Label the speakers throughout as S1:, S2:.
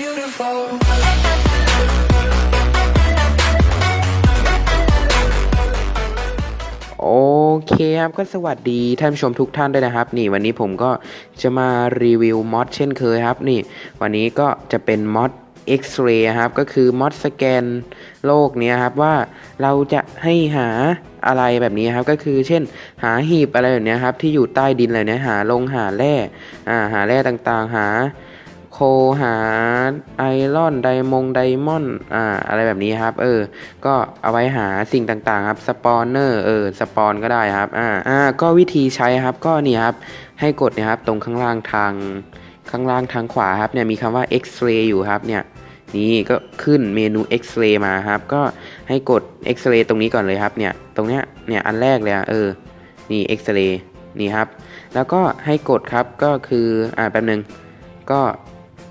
S1: beautiful.
S2: โอเคครับก็สวัสดีท่านผู้ชมทุกท่านด้วยนะครับ นี่วันนี้ผมก็จะมารีวิวมอดเช่นเคยครับนี่ วันนี้ก็จะเป็นมอด X-ray ครับก็คือมอดสแกนโลกนี้ครับว่าเราจะให้หาอะไรแบบนี้ครับก็คือเช่นหาหีบอะไรแบบนี้ครับที่อยู่ใต้ดินอะไรเนี้ยหาลงหาแร่อ่าหาแร่ต่างๆ หา โคหาไอรอนไดมงไดมอนอ่าอะไรแบบนี้ครับ เออ ก็เอาไว้หาสิ่งต่างๆ ครับสปอนเนอร์เออสปอนก็ได้ครับอ่าอ่าก็วิธีใช้ครับก็นี่ครับ ให้กดนะครับตรงข้างล่างทางข้างล่างทางขวาครับเนี่ยมีคำว่า X-ray อยู่ครับเนี่ยนี่ก็ขึ้นเมนู X-ray มาครับ ก็ให้กด X-ray ตรงนี้ก่อนเลยครับเนี่ยตรงเนี้ยเนี่ยอันแรกเลยอเออนี่ X-ray นี่ครับ แล้วก็ให้กดครับก็คืออ่าแป๊บนึงก็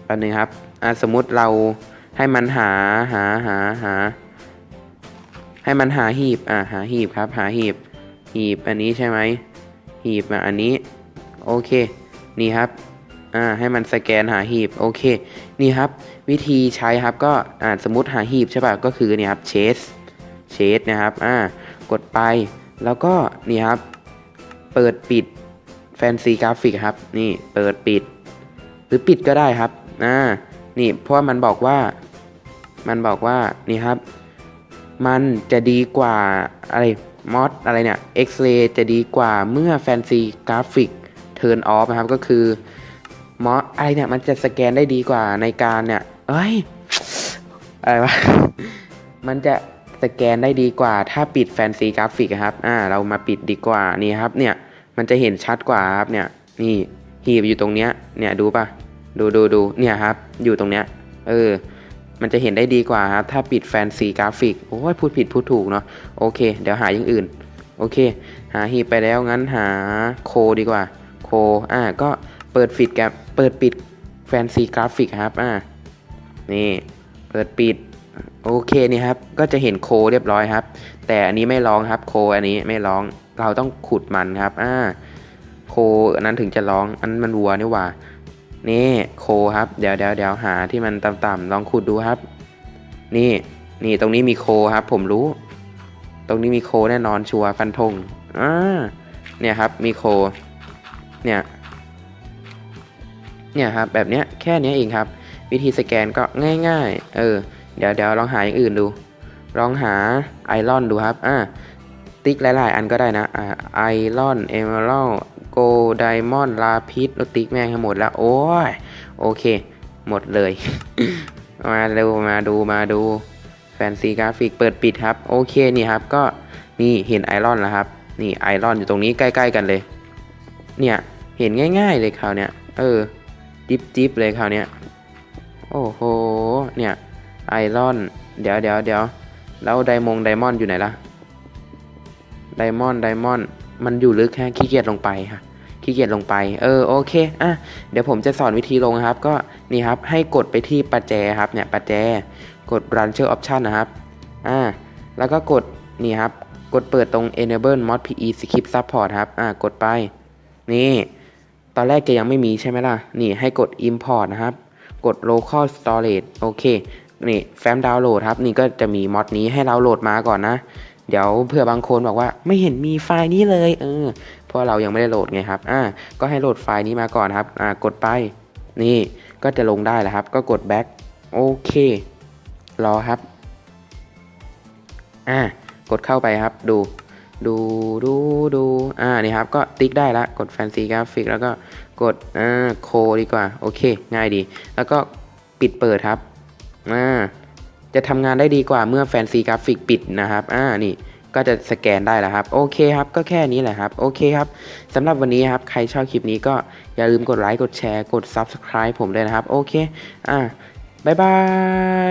S2: แป๊บนึงครับอ่าสมมุติเราให้มันหาหาหาหา ให้มันหาหีบอ่าหาหีบครับ หาหีบ หีบอันนี้ใช่ไหมหีบอะอันนี้โอเค นี่ครับอ่าให้มันสแกนหาหีบโอเค นี่ครับ วิธีใช้ครับก็อ่าสมมติหาหีบใช่ป่ะก็คือเนี่ยครับเชสเชสนะครับอ่ากดไปแล้วก็นี่ครับ เปิดปิดแฟนซีกราฟิกครับ นี่เปิดปิด หรือปิดก็ได้ครับ อ่านี่เพราะมันบอกว่า มันบอกว่านี่ครับ มันจะดีกว่าอะไรมอดอะไรเนี่ย X-ray จะดีกว่าเมื่อ Fancy Graphic Turn Off นะครับก็คือมอดอะไรเนี่ยมันจะสแกนได้ดีกว่าในการเนี่ย เอ้ยอะไรวะมันจะสแกนได้ดีกว่า ถ้าปิด Fancy Graphic อะครับ อ่า เรามาปิดดีกว่านี่ครับ เนี่ย มันจะเห็นชัดกว่าครับเนี่ย นี่หีบอยู่ตรงเนี้ย เนี่ยดูปะ ดูดูดูเนี่ยครับ อยู่ตรงเนี้ย เออ มันจะเห็นได้ดีกว่าครับ ถ้าปิดแฟนซีกราฟิก โอ้ยพูดผิดพูดถูกเนาะ โอเค เดี๋ยวหาอย่างอื่น โอเค หาหีไปแล้วงั้นหาโคดีกว่า โค อ่า ก็เปิดฟิดกับเปิดปิดแฟนซีกราฟิกครับ อ่า นี่ เปิดปิด โอเคนี่ครับ ก็จะเห็นโคเรียบร้อยครับ แต่อันนี้ไม่ร้องครับ โคอันนี้ไม่ร้อง เราต้องขุดมันครับ อ่า โคอันนั้นถึงจะร้อง อันมันวัวนี่หว่า นี่โคครับ เดี๋ยวเดี๋ยวเดี๋ยวหาที่มันต่ำๆลองขุดดูครับ นี่ นี่ตรงนี้มีโคครับ ผมรู้ ตรงนี้มีโคแน่นอนชัวร์ฟันธงอ่าเนี่ยครับมีโค เนี่ย เนี่ยครับ แบบเนี้ยแค่เนี้ยเองครับ วิธีสแกนก็ง่าย ๆ เออ เดี๋ยวเดี๋ยวลองหาอย่างอื่นดู ลองหาไอรอนดูครับ อ่า ติ๊กหลายๆ อันก็ได้นะอ่าไอรอนเอเมอรัลโกไดมอนด์ลาพิษติ๊กแม่งให้หมดแล้ว โอ้ย โอเค หมดเลย มาเร็วมาดูมาดูแฟนซีกราฟิกเปิดปิดครับ โอเคนี่ครับก็นี่เห็นไอรอนแล้วครับ นี่ไอรอนอยู่ตรงนี้ใกล้ ๆ กันเลย เนี่ยเห็นง่าย ๆ เลยคราวเนี้ยเออจิ๊บจิบเลยคราวเนี้ยโอ้โหเนี่ยไอรอน เดี๋ยวเดี๋ยวเดี๋ยวแล้วไดมงไดมอนด์อยู่ไหนล่ะ ไดมอนด์ไดมอนด์มันอยู่ลึกแค่ขี้เกียจลงไปค่ะ ขี้เกียจลงไป เออโอเค อะ เดี๋ยวผมจะสอนวิธีลงครับ ก็นี่ครับ ให้กดไปที่ประแจครับเนี่ยประแจ กด run share option นะครับ อ่า แล้วก็กดนี่ครับ กดเปิดตรง enable mod pe skip support ครับ อ่า กดไป นี่ ตอนแรกแกยังไม่มีใช่ไหมล่ะ นี่ให้กด import นะครับ กด local storage โอเค นี่แฟ้มดาวน์โหลดครับ นี่ก็จะมีมอดนี้ให้เราโหลดมาก่อนนะ เดี๋ยวเผื่อบางคนบอกว่าไม่เห็นมีไฟล์นี้เลยเออเพราะเรายังไม่ได้โหลดไงครับอ่าก็ให้โหลดไฟล์นี้มาก่อนครับอ่ากดไปนี่ก็จะลงได้แล้วครับ ก็กด back โอเค รอครับ อ่ากดเข้าไปครับ ดู ดูดูดู อ่า นี่ครับ ก็ติ๊กได้ละ กด Fancy Graphic แล้วก็กด อ่า โคดีกว่า โอเค ง่ายดี แล้วก็ปิดเปิดครับ อ่า จะทำงานได้ดีกว่าเมื่อแฟนซีกราฟิกปิดนะครับ อ่า นี่ ก็จะสแกนได้แล้วครับ โอเคครับ ก็แค่นี้แหละครับ โอเคครับสำหรับวันนี้ครับ ใครชอบคลิปนี้ก็อย่าลืมกดไลค์ กดแชร์ กด Subscribe ผมด้วยนะครับ โอเค อ่าบ๊ายบาย